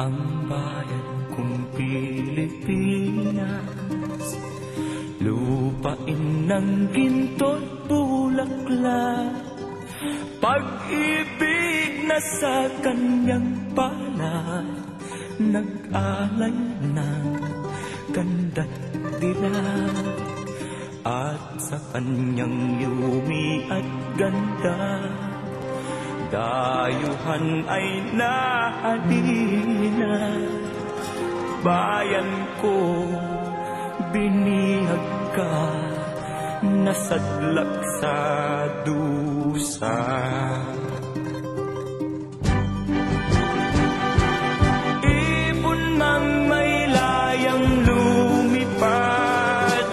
ang bayan kong Pilipinas Lupain ng ginto't bulaklak. Pag-ibig na sa kanyang palad Nag-alay ng ganda't dilag At sa kanyang yumi at ganda Dayuhan ay nahalina Bayan ko, binihag ka Nasadlak sa dusa. Ibon may layang lumipad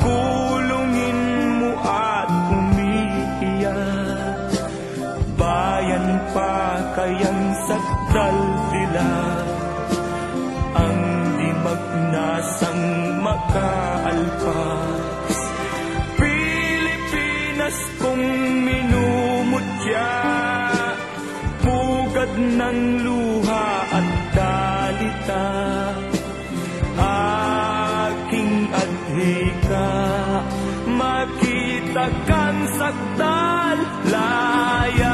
Kulungin mo at umiiyak. Bayan pa kayang sakdal nila. Ang di magnasang makaalpas. Pilipinas kong minumutya Pugad ng luha at dalita Aking adhika Makita kang sakdal laya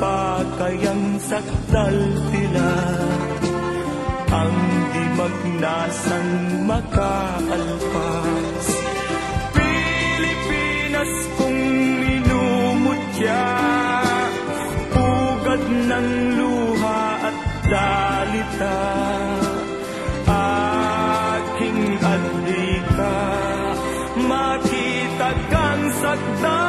pa kayang sakdal tila Ang di magnasang makaalpas. Pilipinas kong minumutya Pugad ng luha at dalita Aking adlika Makita kang sakdal